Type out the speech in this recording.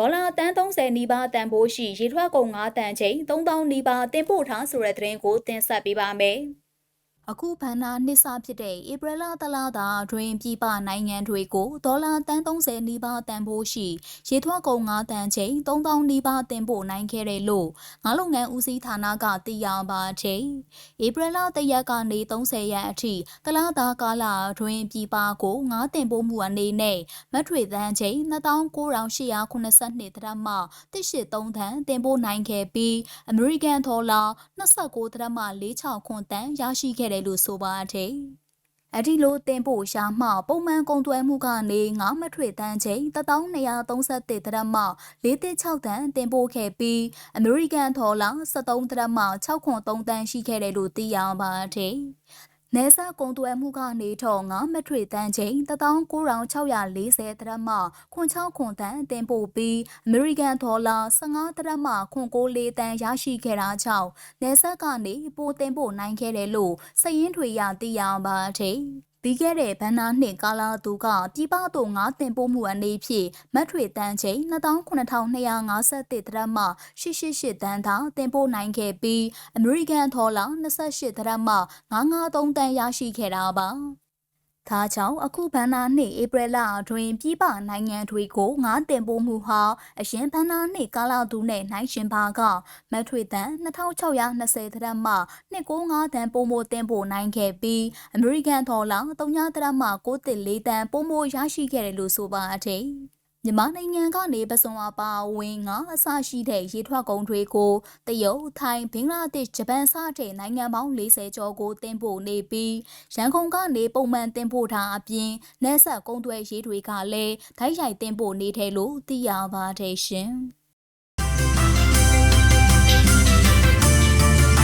ဒေါ်လာတန်30နီးပါးတန်ဖိုးရှိရေထွက်ကုန်9တန်ချိန်3000နီးပါးတင်ပို့ထားဆိုတဲ့သတင်းကိုတင်ဆက်ပေးပါမယ်။ အခုဘန်နာနှစ်စဖြစ်တဲ့ဧပြီလတလတာတွင်ပြည်ပနိုင်ငံတွေကိုဒေါ်လာတန်30နီးပါးတန်ဖိုးရှိရေထွက်ကုန်9တန်ချိန်3000နီးပါးတင်ပို့နိုင်ခဲ့တယ်လို့ငါလုပ်ငန်းဦးစီးဌာနကသိရပါချိန်ဧပြီလတရက်ကနေ30ရက်အထိတလတာကာလတွင်ပြည်ပကို9တင်ပို့မှုအနေနဲ့မထွေတန်ချိန်29,882တရမှ183တန်တင်ပို့နိုင်ခဲ့ပြီးအမေရိကန်ဒေါ်လာ29တရမှ46ခွန်တန်ရရှိခဲ့တယ်လို့ဆိုပါတယ်။အဒီလိုတင်ပို့ရှာမှပုံမှန်ကုန်သွယ်မှုကနေငါးမထွေတန်းချိန်1231တရမှ46တန်းတင်ပို့ခဲ့ပြီးအမေရိကန်ဒေါ်လာ73တရမှ6.3တန်းရှိခဲ့တယ်လို့သိရပါတယ်။ နေဆက်ကုန်သွယ်မှုကနေထော်9မထွေတန်းချိန်19640တရမှခွန်6ခွန်တန်းတင်ပို့ပြီးအမေရိကန်ဒေါ်လာ15တရမှခွန်94တန်းရရှိခဲ့တာကြောင့်နေဆက်ကနေပိုတင်ပို့နိုင်ခဲ့တယ်လို့စည်ရင်းထွေရသိရပါတယ် ပြီးခဲ့တဲ့ဘန်နာနှစ်ကာလာသူကပြည်ပသို့ငါးတင်ပို့မှုအနေဖြင့်မတ်ထွေတန်းချိန်29251တရမှ888တန်းသာတင်ပို့နိုင်ခဲ့ပြီးအမေရိကန်ဒေါ်လာ28တရမှ953တန်းရရှိခဲ့တာပါ ဒါကြောင့်အခုဘန်နာနှစ်ဧပြီလအတွင်းပြည်ပနိုင်ငံတွေကိုငါးတင်ပို့မှုဟာအရင်ဘန်နာနှစ်ကာလသူနဲ့နိုင်ရှင်ပါကမထွေတန်2620တရက်မှ295တန်ပိုမိုတင်ပို့နိုင်ခဲ့ပြီးအမေရိကန်ဒေါ်လာ3တရက်မှ94တန်ပိုမိုရရှိခဲ့တယ်လို့ဆိုပါတယ်။ မြန်မာနိုင်ငံကနေပစုံအပါဝင်ငါအစရှိတဲ့ရေထွက်ကုန်တွေကိုတရုတ်၊ထိုင်း၊ဘင်္ဂလားဒေ့ရှ်၊ဂျပန်စတဲ့နိုင်ငံပေါင်း40ကျော်ကိုတင်ပို့နေပြီးရန်ကုန်ကနေပုံမှန်တင်ပို့ထားအပြင်နယ်ဆက်ကုန်သွယ်ရေးတွေကလည်းဓာတ်ရိုက်တင်ပို့နေတယ်လို့သိရပါတယ်ရှင်။